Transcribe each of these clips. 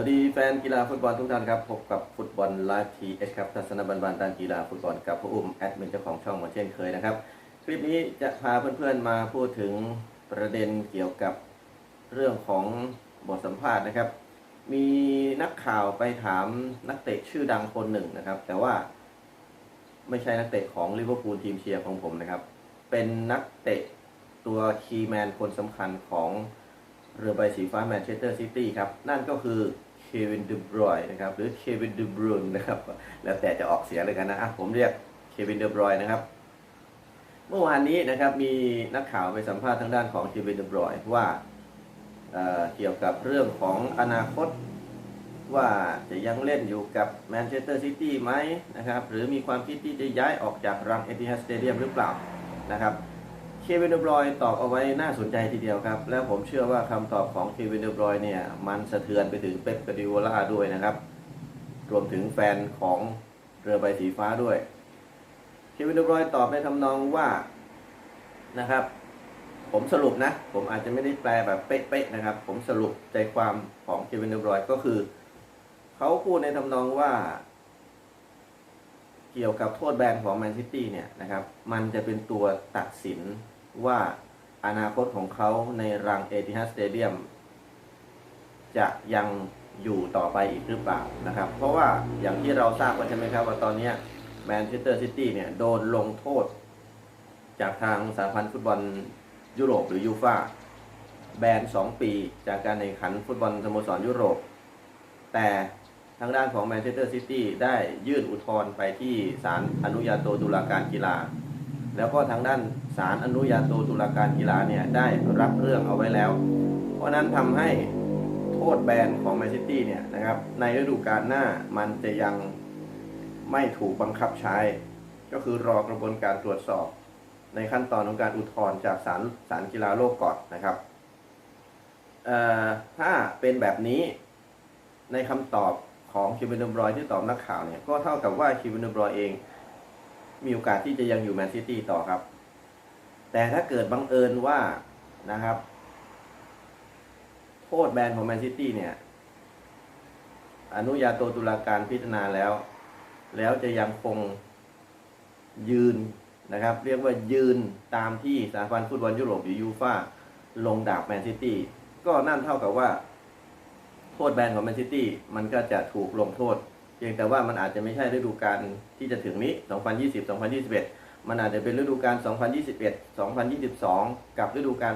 วัสดีแฟนกีฬาฟุตบอลทุกท่านครับ พบกับฟุตบอลไลฟ์ทีเอสครับทัศนบันบันด้านกีฬาฟุตบอลกับผู้อุ้มแอดมินเจ้าของช่องเหมาเช่นเคยนะครับ คลิปนี้จะพาเพื่อนๆมาพูดถึงประเด็นเกี่ยวกับเรื่องของบทสัมภาษณ์นะครับ มีนักข่าวไปถามนักเตะชื่อดังคนหนึ่งนะครับ แต่ว่าไม่ใช่นักเตะของลิเวอร์พูลทีมเชียร์ของผมนะครับ เป็นนักเตะตัวคีย์แมนคนสำคัญของเรือใบสีฟ้าแมนเชสเตอร์ซิตี้ครับ นั่นก็คือ เควินดูบรอยนะครับ หรือเควินดูบรุนนะครับ แล้วแต่จะออกเสียงเลยกันนะะผมเรียกเควินดูบรอยนะครับ เมื่อวานนี้นะครับมีนักข่าวไปสัมภาษณ์ทางด้านของเควินดูบรอยว่าเเกี่ยวกับเรื่องของอนาคตว่าจะยังเล่นอยู่กับแมนเชสเตอร์ซิตี้ไหมนะครับ หรือมีความคิดที่จะย้ายออกจากรังเอติฮัดสเตเดียมหรือเปล่านะครับ เควินเดบรอยตอบเอาไว้น่าสนใจทีเดียวครับ แล้วผมเชื่อว่าคำตอบของเควินเดบรอยเนี่ย มันสะเทือนไปถึงเป๊ปกาดิโอลาด้วยนะครับ รวมถึงแฟนของเรือใบสีฟ้าด้วย เควินเดบรอยตอบในทำนองว่านะครับ ผมสรุปนะ ผมอาจจะไม่ได้แปลแบบเป๊ะๆนะครับ ผมสรุปใจความของเควินเดบรอยก็คือ เขาพูดในทำนองว่าเกี่ยวกับโทษแบนของแมนซิตี้เนี่ยนะครับ มันจะเป็นตัวตัดสิน ว่าอนาคตของเขาในรังเอติฮัสเตเดียมจะยังอยู่ต่อไปอีกหรือเปล่านะครับ เพราะว่าอย่างที่เราทราบกันใช่ไหมครับ ว่าตอนนี้แมนเชสเตอร์ซิตี้เนี่ยโดนลงโทษ จากทางสาพันธ์ฟุตบอลยุโรปหรือยูฟาแบน 2 ปีจากการแข่งขันฟุตบอลสโมสรยุโรป แต่ทางด้านของแมนเชสเตอร์ซิตี้ได้ยื่นอุทธรณ์ไปที่ศาลอนุญาโตตุลาการกีฬา แล้วก็ทางด้านศาลอนุญาโตตุลาการกีฬาเนี่ยได้รับเรื่องเอาไว้แล้ว เพราะนั้นทำให้โทษแบนของแมนซิตี้เนี่ยนะครับในฤดูกาลหน้ามันจะยังไม่ถูกบังคับใช้ ก็คือรอกระบวนการตรวจสอบ ในขั้นตอนของการอุทธรณ์จากศาลศาลกีฬาโลกก่อนนะครับถ้าเป็นแบบนี้ในคำตอบของคิวเบนเดบรอยที่ตอบนักข่าวเนี่ยก็เท่ากับว่าคิวเบนเดบรอยเอง มีโอกาสที่จะยังอยู่แมนซิตี้ต่อครับ แต่ถ้าเกิดบังเอิญว่านะครับ โทษแบนของแมนซิตี้เนี่ย อนุญาโตตุลาการพิจารณาแล้ว แล้วจะยังคงยืนนะครับ เรียกว่ายืนตามที่สาพันธ์ฟุตบอลยุโรปหรือยูฟ่าลงดาบแมนซิตี้ก็นั่นเท่ากับว่า โทษแบนของแมนซิตี้มันก็จะถูกลงโทษ เพียงแต่ว่ามันอาจจะไม่ใช่ฤดูกาลที่จะถึงนี้ 2020 2021 มันอาจจะเป็นฤดูกาล 2021 2022 กับฤดูกาล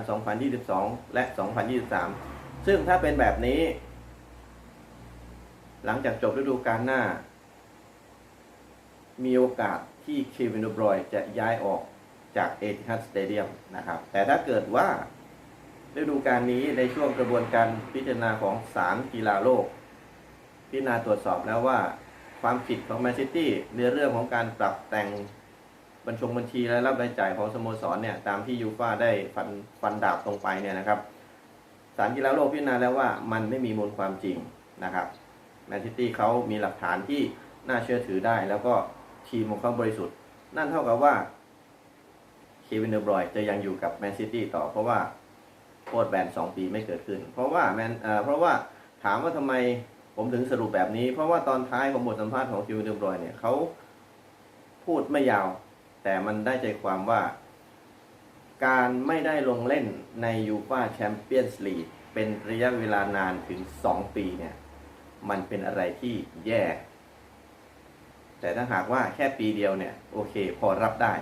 2022 และ 2023 ซึ่งถ้าเป็นแบบนี้ หลังจากจบฤดูกาลหน้า มีโอกาสที่เควินดูบรอยจะย้ายออกจากเอติฮัดสเตเดียมนะครับ แต่ถ้าเกิดว่าฤดูกาลนี้ในช่วงกระบวนการพิจารณาของศาลกีฬาโลก พิจารณาตรวจสอบแล้วว่าความผิดของแมนซิตี้ในเรื่องของการปรับแต่งบัญชงบัญชีและรับรายจ่ายของสโมสรเนี่ยตามที่ยูฟ่าได้ฟันฟันดาบตรงไปเนี่ยนะครับศาลกีฬาโลกพิจารณาแล้วว่ามันไม่มีมูลความจริงนะครับแมนซิตี้เขามีหลักฐานที่น่าเชื่อถือได้ แล้วก็ทีมของเขาบริสุทธิ์ นั่นเท่ากับว่าเควินเดอร์บรอยจะยังอยู่กับแมนซิตี้ต่อเพราะว่าโทษแบนสองปีไม่เกิดขึ้น เพราะว่าแมนเอ่อเพราะว่าถามว่าทำไม ผมถึงสรุปแบบนี้ เพราะว่าตอนท้ายของบทสัมภาษณ์ของคิวเดอร์บรอยเนี่ยเขาพูดไม่ยาว แต่มันได้ใจความว่า การไม่ได้ลงเล่นในยูฟาแชมเปี้ยนส์ลีกเป็นระยะเวลานานถึง 2 ปีเนี่ย มันเป็นอะไรที่แย่ แต่ถ้าหากว่าแค่ปีเดียวเนี่ย โอเค พอรับได้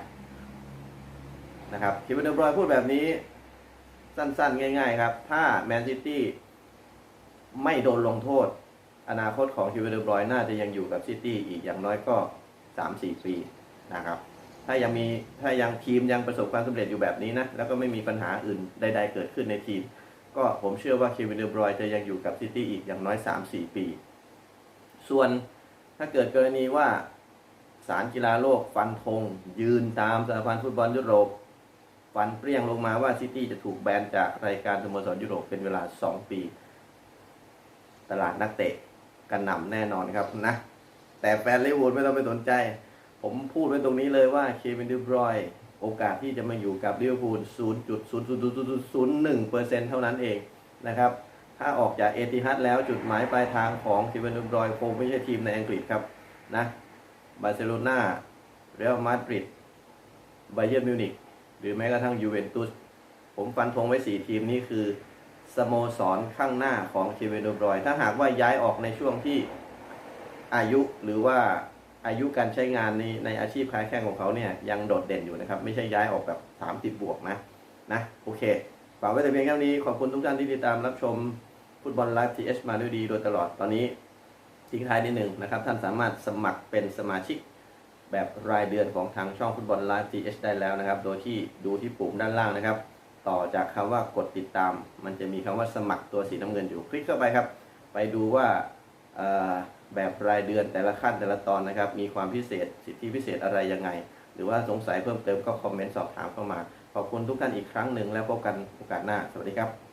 นะครับคิวเดอร์บรอยพูดแบบนี้ สั้นๆ ง่าย ๆ ครับ ถ้าแมนซิตี้ไม่โดนลงโทษ อนาคตของคิวเบอร์บรอยน่าจะยังอยู่กับซิตี้อีกอย่างน้อยก็ 3-4 ปีนะครับ ถ้ายังมีถ้ายังทีมยังประสบความสำเร็จอยู่แบบนี้นะ แล้วก็ไม่มีปัญหาอื่นใด ๆ เกิดขึ้นในทีม ก็ผมเชื่อว่าคิวเบอร์บรอยจะยังอยู่กับซิตี้อีกอย่างน้อย 3-4 ปี ส่วนถ้าเกิดกรณีว่าศาลกีฬาโลกฟันธงยืนตามสหพันธ์ฟุตบอลยุโรป ฟันเปรี้ยงลงมาว่าซิตี้จะถูกแบนจากรายการสโมสรยุโรปเป็นเวลา 2 ปี ตลาดนักเตะ กันหน่ำแน่นอนครับนะ แต่แฟนลิเวอร์พูลไม่ต้องไปสนใจ ผมพูดไว้ตรงนี้เลยว่าเควินดิบรอยโอกาสที่จะมาอยู่กับลิเวอร์พูล0.00001%เท่านั้นเองนะครับ ถ้าออกจากเอติฮัดแล้วจุดหมายปลายทางของเควินดูบรอยคงไม่ใช่ทีมในอังกฤษครับนะบาร์เซโลนาเรอัลมาดริดไบเย r n m มิวนิกหรือแม้กระทั่งยูเวนตุสผมฟันธงไว้ 4 ทีมนี้คือ สโมสรข้างหน้าของเควินดูบรอย ถ้าหากว่าย้ายออกในช่วงที่อายุหรือว่าอายุการใช้งานในในอาชีพค้าแข่งของเขาเนี่ยยังโดดเด่นอยู่นะครับ ไม่ใช่ย้ายออกแบบ 30 บวกนะนะโอเคฝากไว้แต่เพียงเท่านี้ขอบคุณทุกท่านที่ติดตามรับชมฟุตบอลไลฟ์ทีเอชมาด้วยดีโดยตลอดตอนนี้ทิ้งท้ายนิดหนึ่งนะครับ ท่านสามารถสมัครเป็นสมาชิกแบบรายเดือนของทางช่องฟุตบอลไลฟ์ทีเอชได้แล้วนะครับ โดยที่ดูที่ปุ่มด้านล่างนะครับ ต่อจากคำว่ากดติดตาม มันจะมีคำว่าสมัครตัวสีน้ำเงินอยู่คลิกเข้าไปครับ ไปดูว่าแบบรายเดือนแต่ละขั้นแต่ละตอนนะครับ มีความพิเศษสิทธิพิเศษอะไรยังไง หรือว่าสงสัยเพิ่มเติมก็คอมเมนต์สอบถามเข้ามา ขอบคุณทุกท่านอีกครั้งหนึ่งแล้วพบกันโอกาสหน้า สวัสดีครับ